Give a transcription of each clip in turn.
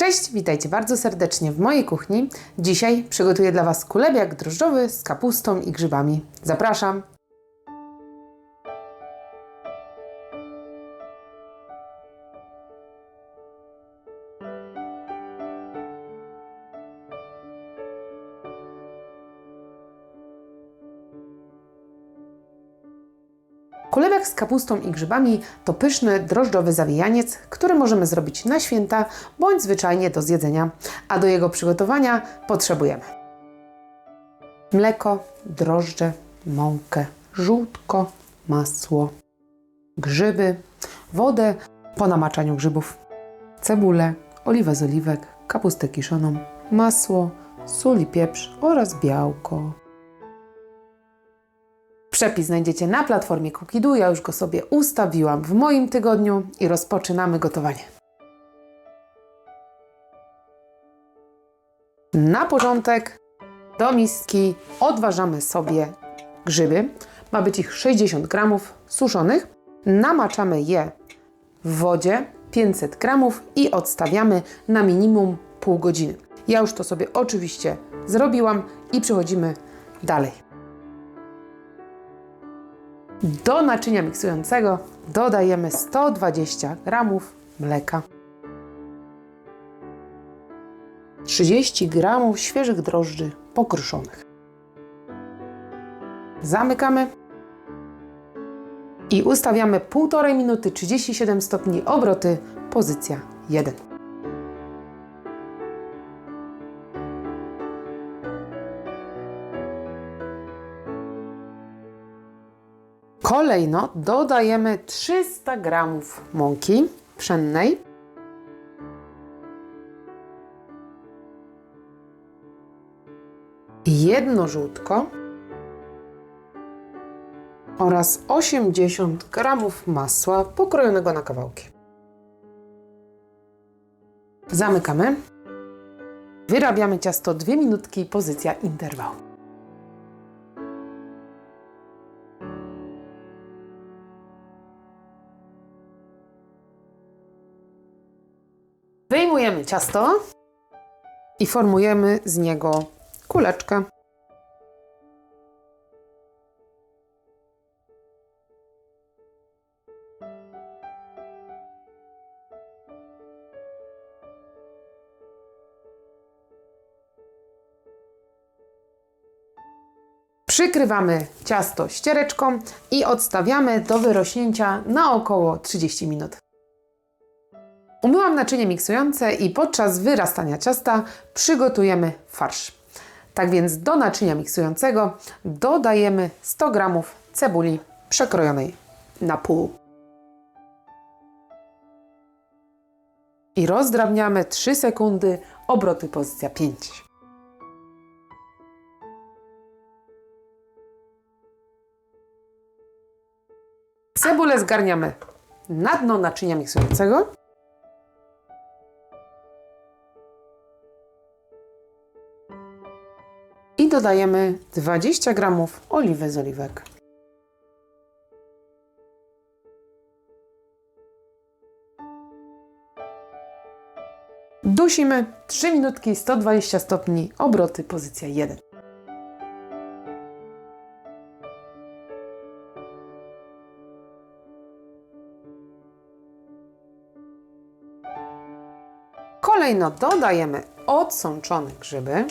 Cześć, witajcie bardzo serdecznie w mojej kuchni. Dzisiaj przygotuję dla Was kulebiak drożdżowy z kapustą i grzybami. Zapraszam! Kulebiak z kapustą i grzybami to pyszny drożdżowy zawijaniec, który możemy zrobić na święta bądź zwyczajnie do zjedzenia, a do jego przygotowania potrzebujemy mleko, drożdże, mąkę, żółtko, masło, grzyby, wodę po namaczaniu grzybów, cebulę, oliwę z oliwek, kapustę kiszoną, masło, sól i pieprz oraz białko. Przepis znajdziecie na platformie Cookidu. Ja już go sobie ustawiłam w moim tygodniu i rozpoczynamy gotowanie. Na początek do miski odważamy sobie grzyby. Ma być ich 60 gramów suszonych. Namaczamy je w wodzie 500 gramów i odstawiamy na minimum pół godziny. Ja już to sobie oczywiście zrobiłam i przechodzimy dalej. Do naczynia miksującego dodajemy 120 g mleka, 30 g świeżych drożdży pokruszonych. Zamykamy i ustawiamy 1,5 minuty 37 stopni obroty, pozycja 1. Kolejno dodajemy 300 g mąki pszennej. Jedno żółtko oraz 80 g masła pokrojonego na kawałki. Zamykamy. Wyrabiamy ciasto 2 minutki, pozycja interwał. Wyjmujemy ciasto i formujemy z niego kuleczkę. Przykrywamy ciasto ściereczką i odstawiamy do wyrośnięcia na około 30 minut. Umyłam naczynie miksujące i podczas wyrastania ciasta przygotujemy farsz. Tak więc do naczynia miksującego dodajemy 100 g cebuli przekrojonej na pół. I rozdrabniamy 3 sekundy, obroty pozycja 5. Cebulę zgarniamy na dno naczynia miksującego. Dodajemy 20 g oliwy z oliwek. Dusimy 3 minutki 120 stopni, obroty pozycja 1. Kolejno dodajemy odsączone grzyby.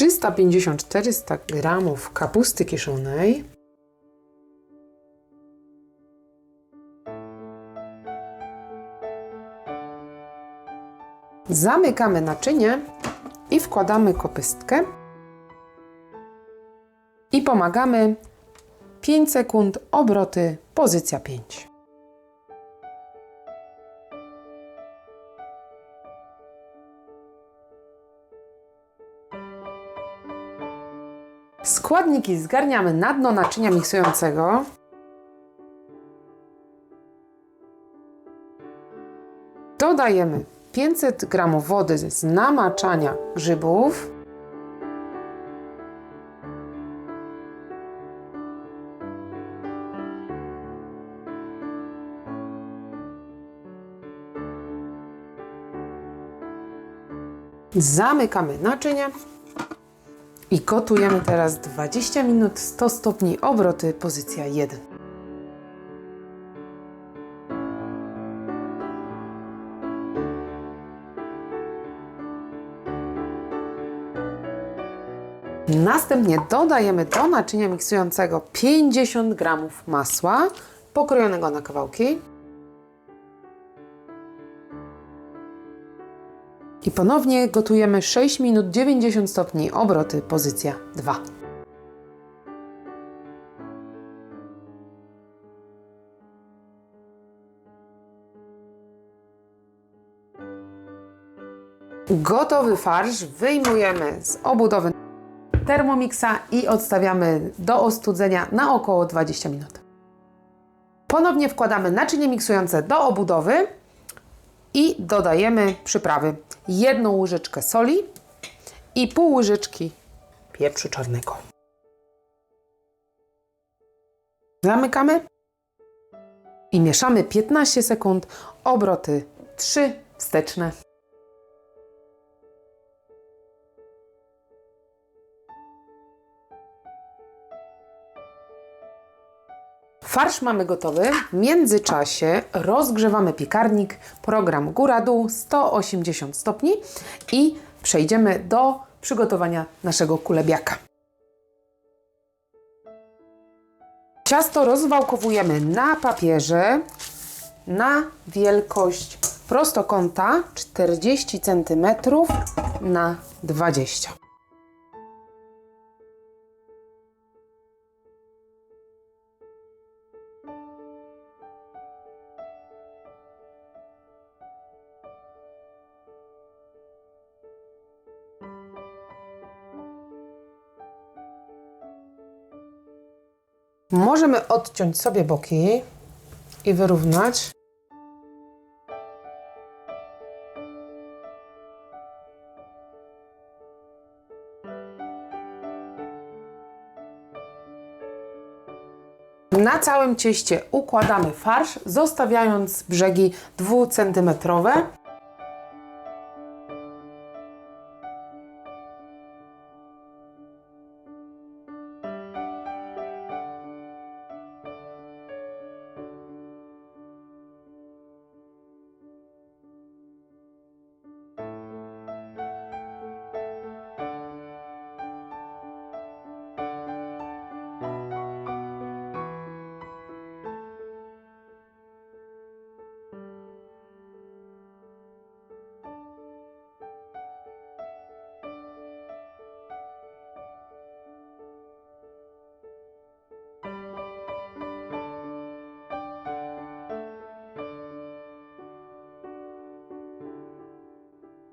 Trzysta pięćdziesiąt czterysta gramów kapusty kiszonej. Zamykamy naczynie i wkładamy kopystkę i pomagamy 5 sekund, obroty, pozycja 5. Składniki zgarniamy na dno naczynia miksującego. Dodajemy 500 g wody z namaczania grzybów. Zamykamy naczynie i gotujemy teraz 20 minut 100 stopni obroty, pozycja 1. Następnie dodajemy do naczynia miksującego 50 g masła pokrojonego na kawałki. Ponownie gotujemy 6 minut 90 stopni obroty, pozycja 2. Gotowy farsz wyjmujemy z obudowy Thermomixa i odstawiamy do ostudzenia na około 20 minut. Ponownie wkładamy naczynie miksujące do obudowy i dodajemy przyprawy. Jedną łyżeczkę soli i pół łyżeczki pieprzu czarnego. Zamykamy i mieszamy 15 sekund, obroty 3 wsteczne. Farsz mamy gotowy. W międzyczasie rozgrzewamy piekarnik, program góra-dół 180 stopni i przejdziemy do przygotowania naszego kulebiaka. Ciasto rozwałkowujemy na papierze na wielkość prostokąta 40 cm na 20 Możemy odciąć sobie boki i wyrównać. Na całym cieście układamy farsz, zostawiając brzegi 2 cm.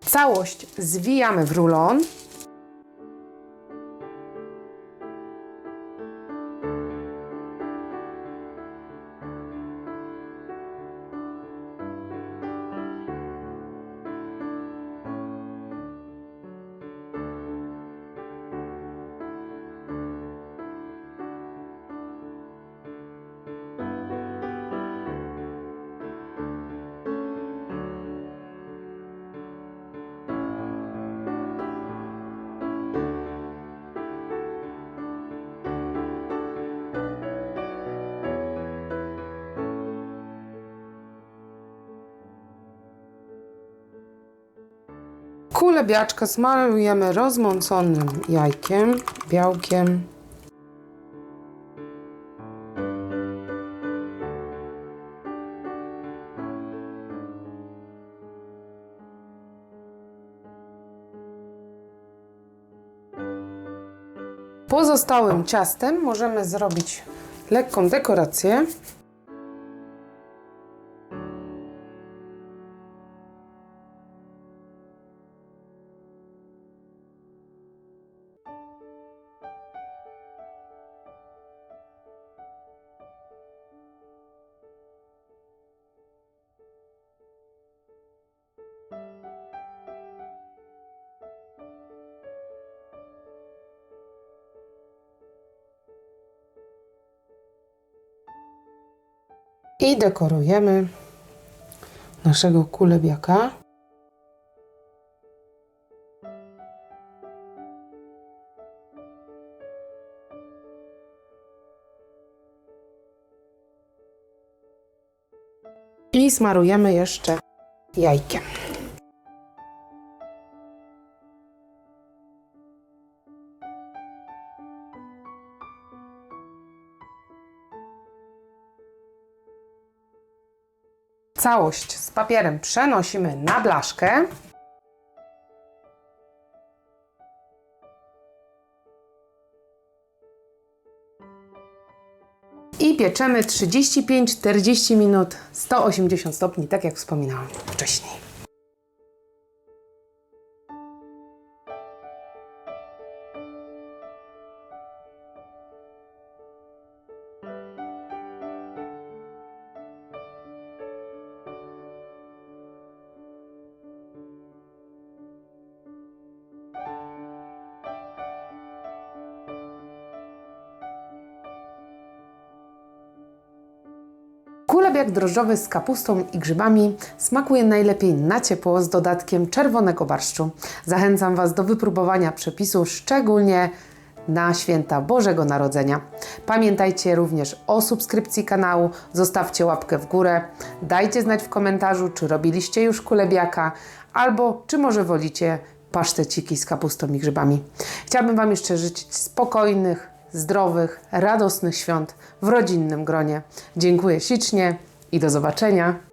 Całość zwijamy w rulon. Kulę biaczka smarujemy rozmąconym jajkiem, białkiem. Pozostałym ciastem możemy zrobić lekką dekorację. i dekorujemy naszego kulebiaka. I smarujemy jeszcze jajkiem. Całość z papierem przenosimy na blaszkę. I pieczemy 35-40 minut 180 stopni, tak jak wspominałam wcześniej. Kulebiak drożdżowy z kapustą i grzybami smakuje najlepiej na ciepło z dodatkiem czerwonego barszczu. Zachęcam Was do wypróbowania przepisu, szczególnie na święta Bożego Narodzenia. Pamiętajcie również o subskrypcji kanału, zostawcie łapkę w górę, dajcie znać w komentarzu, czy robiliście już kulebiaka, albo czy może wolicie paszteciki z kapustą i grzybami. Chciałabym Wam jeszcze życzyć spokojnych, zdrowych, radosnych świąt w rodzinnym gronie. Dziękuję ślicznie i do zobaczenia.